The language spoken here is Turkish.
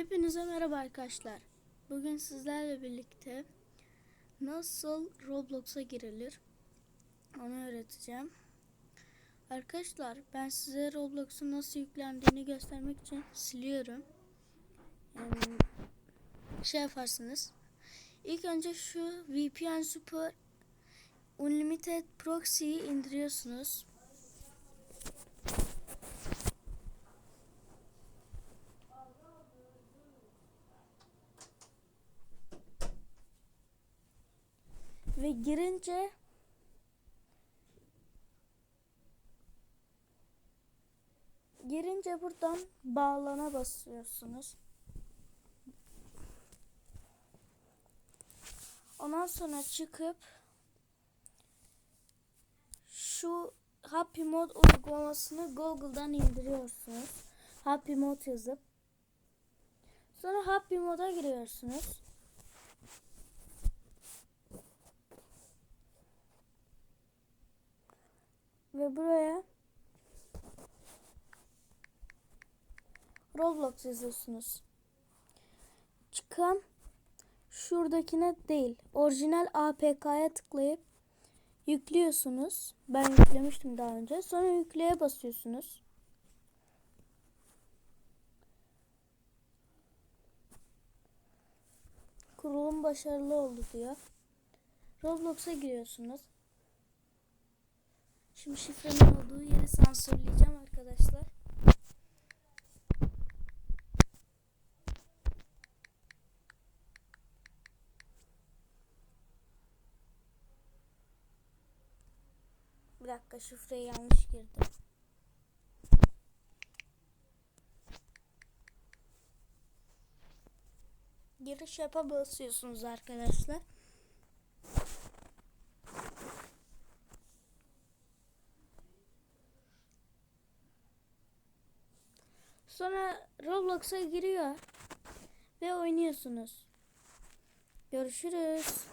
Hepinize merhaba arkadaşlar. Bugün sizlerle birlikte nasıl Roblox'a girilir onu öğreteceğim. Arkadaşlar ben size Roblox'un nasıl yüklendiğini göstermek için siliyorum. Yani şey yaparsınız. İlk önce şu VPN Super Unlimited Proxy'yi indiriyorsunuz. Ve girince girince buradan bağlana basıyorsunuz. Ondan sonra çıkıp şu Happy Mode uygulamasını Google'dan indiriyorsunuz. Happy Mode yazıp sonra Happy Mode'a giriyorsunuz. Ve buraya Roblox yazıyorsunuz. Çıkan şuradakine değil, orijinal APK'ya tıklayıp yüklüyorsunuz. Ben yüklemiştim daha önce. Sonra yükleye basıyorsunuz. Kurulum başarılı oldu diyor. Roblox'a giriyorsunuz. Şimdi şifrenin olduğu yeri sansürleyeceğim arkadaşlar. Bir dakika şifreyi yanlış girdim. Giriş yapa basıyorsunuz arkadaşlar. Sonra Roblox'a giriyor ve oynuyorsunuz. Görüşürüz.